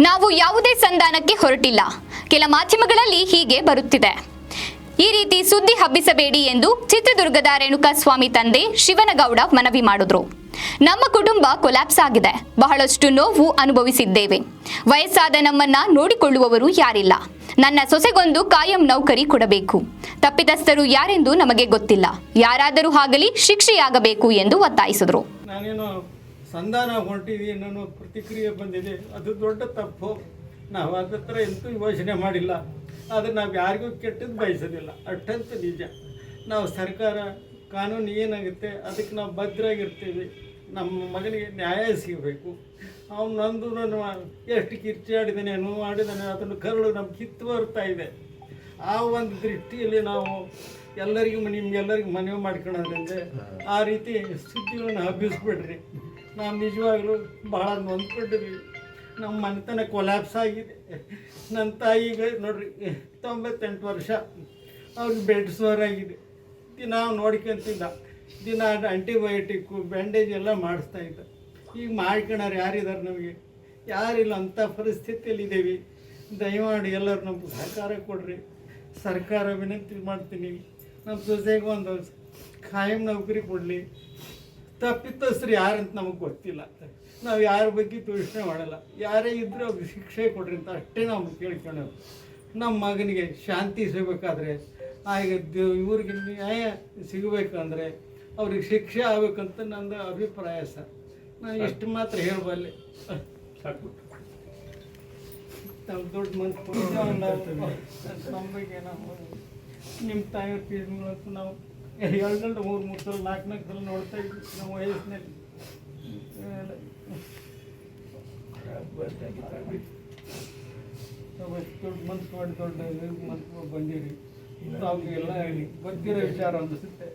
ನಾವು ಯಾವುದೇ ಸಂಧಾನಕ್ಕೆ ಹೊರಟಿಲ್ಲ. ಕೆಲ ಮಾಧ್ಯಮಗಳಲ್ಲಿ ಹೀಗೆ ಬರುತ್ತಿದೆ. ಈ ರೀತಿ ಸುದ್ದಿ ಹಬ್ಬಿಸಬೇಡಿ ಎಂದು ಚಿತ್ರದುರ್ಗದ ರೇಣುಕಾಸ್ವಾಮಿ ತಂದೆ ಶಿವನಗೌಡ ಮನವಿ ಮಾಡಿದ್ರು. ನಮ್ಮ ಕುಟುಂಬ ಕೊಲ್ಯಾಪ್ಸ್ ಆಗಿದೆ. ಬಹಳಷ್ಟು ನೋವು ಅನುಭವಿಸಿದ್ದೇವೆ. ವಯಸ್ಸಾದ ನಮ್ಮನ್ನ ನೋಡಿಕೊಳ್ಳುವವರು ಯಾರಿಲ್ಲ. ನನ್ನ ಸೊಸೆಗೊಂದು ಕಾಯಂ ನೌಕರಿ ಕೊಡಬೇಕು. ತಪ್ಪಿತಸ್ಥರು ಯಾರೆಂದು ನಮಗೆ ಗೊತ್ತಿಲ್ಲ. ಯಾರಾದರೂ ಆಗಲಿ ಶಿಕ್ಷೆಯಾಗಬೇಕು ಎಂದು ಒತ್ತಾಯಿಸಿದರು. ಸಂಧಾನ ಹೊರಟಿವಿ ಅನ್ನೋ ಪ್ರತಿಕ್ರಿಯೆ ಬಂದಿದೆ. ಅದು ದೊಡ್ಡ ತಪ್ಪು. ನಾವು ಅದ್ರ ಹತ್ರ ಎಂತೂ ಯೋಚನೆ ಮಾಡಿಲ್ಲ. ಆದರೆ ನಾವು ಯಾರಿಗೂ ಕೆಟ್ಟದ್ದು ಬಯಸೋದಿಲ್ಲ. ಅಷ್ಟಂತೂ ನಿಜ. ನಾವು ಸರ್ಕಾರ ಕಾನೂನು ಏನಾಗುತ್ತೆ, ಅದಕ್ಕೆ ನಾವು ಭದ್ರಾಗಿರ್ತೀವಿ. ನಮ್ಮ ಮಗನಿಗೆ ನ್ಯಾಯ ಸಿಗಬೇಕು. ಅವನು ನಂದು ನಾನು ಎಷ್ಟು ಕಿರ್ಚಾಡಿದ್ದಾನೆ ನೋವು ಆಡಿದ್ದಾನೆ ಅದನ್ನು ಕರಳು ನಮ್ಮ ಕಿತ್ತು ಬರ್ತಾ ಇದೆ. ಆ ಒಂದು ದೃಷ್ಟಿಯಲ್ಲಿ ನಾವು ಎಲ್ಲರಿಗೂ, ನಿಮ್ಗೆಲ್ಲರಿಗೂ ಮನವಿ ಮಾಡ್ಕೊಳ್ಳೋದ್ರಿಂದ ಆ ರೀತಿ ಸುದ್ದಿಗಳನ್ನು ಹಬ್ಬಿಸ್ಬಿಡ್ರಿ. ನಾವು ನಿಜವಾಗ್ಲೂ ಭಾಳ ನೊಂದ್ಕೊಂಡಿದ್ವಿ ನಮ್ಮ ಮನೆತನ ಕೊಲ್ಯಾಪ್ಸ್ ಆಗಿದೆ. ನನ್ನ ತಾಯಿಗೆ ನೋಡ್ರಿ, ತೊಂಬತ್ತೆಂಟು ವರ್ಷ. ಅವ್ರಿಗೆ ಬೆಡ್ ಆಗಿದೆ. ದಿನ ನೋಡ್ಕೊಂತಿದ್ದ ದಿನ ಆಂಟಿಬಯೋಟಿಕ್ಕು ಬ್ಯಾಂಡೇಜ್ ಎಲ್ಲ ಮಾಡಿಸ್ತಾ ಇದ್ದ. ಈಗ ಮಾಡ್ಕೊಳೋರು ಯಾರಿದ್ದಾರೆ ನಮಗೆ? ಯಾರಿಲ್ಲ ಅಂಥ ಪರಿಸ್ಥಿತಿಯಲ್ಲಿ ಇದ್ದೀವಿ ದಯಮಾಡಿ ಎಲ್ಲರೂ ನಮ್ಗೆ ಸಹಕಾರ ಕೊಡ್ರಿ. ಸರ್ಕಾರ ವಿನಂತಿ ಮಾಡ್ತೀನಿ. ನಮ್ಮ ಸೊಸೆಗೆ ಒಂದು ಖಾಯಂ ನೌಕರಿ ಕೊಡಲಿ. ತಪ್ಪಿತಸ್ಥರು ಯಾರಂತ ನಮಗೆ ಗೊತ್ತಿಲ್ಲ. ನಾವು ಯಾರ ಬಗ್ಗೆ ದೂಷಣೆ ಮಾಡಲ್ಲ. ಯಾರೇ ಇದ್ದರೂ ಅವ್ರಿಗೆ ಶಿಕ್ಷೆ ಕೊಡ್ರಿ ಅಂತ ಅಷ್ಟೇ ನಾವು ಕೇಳ್ಕೊಂಡು ನಮ್ಮ ಮಗನಿಗೆ ಶಾಂತಿ ಸಿಗಬೇಕಾದ್ರೆ ಆಗ ದ- ಇವ್ರಿಗೆ ನ್ಯಾಯ ಸಿಗಬೇಕಂದ್ರೆ ಅವ್ರಿಗೆ ಶಿಕ್ಷೆ ಆಗ್ಬೇಕಂತ ನನ್ನ ಅಭಿಪ್ರಾಯ ಸರ್. ನಾನು ಇಷ್ಟು ಮಾತ್ರ ಹೇಳಬಲ್ಲೆ. ನಾವು ದೊಡ್ಡ ಮನ್ಸು ಬಗ್ಗೆ ನಾವು ನಿಮ್ಮ ತಾಯಿಯವ್ರ ಫೀಸ್ ಮೂಲಕ ನಾವು ಎರಡು ಮೂರು ಮೂರು ಸಲ ನಾಲ್ಕು ನಾಲ್ಕು ಸಲ ನೋಡ್ತಾ ಇದ್ವಿ, ನಮ್ಮ ವಯಸ್ಸಿನಲ್ಲಿ. ಮಂತ್ ದೊಡ್ಡ ಮಾಡಿ ದೊಡ್ಡ ಮನ್ಸು ಬಂದಿರಿ. ಅವ್ರಿಗೆಲ್ಲ ಹೇಳಿ. ಗೊತ್ತಿರೋ ವಿಚಾರ ಅನಿಸುತ್ತೆ.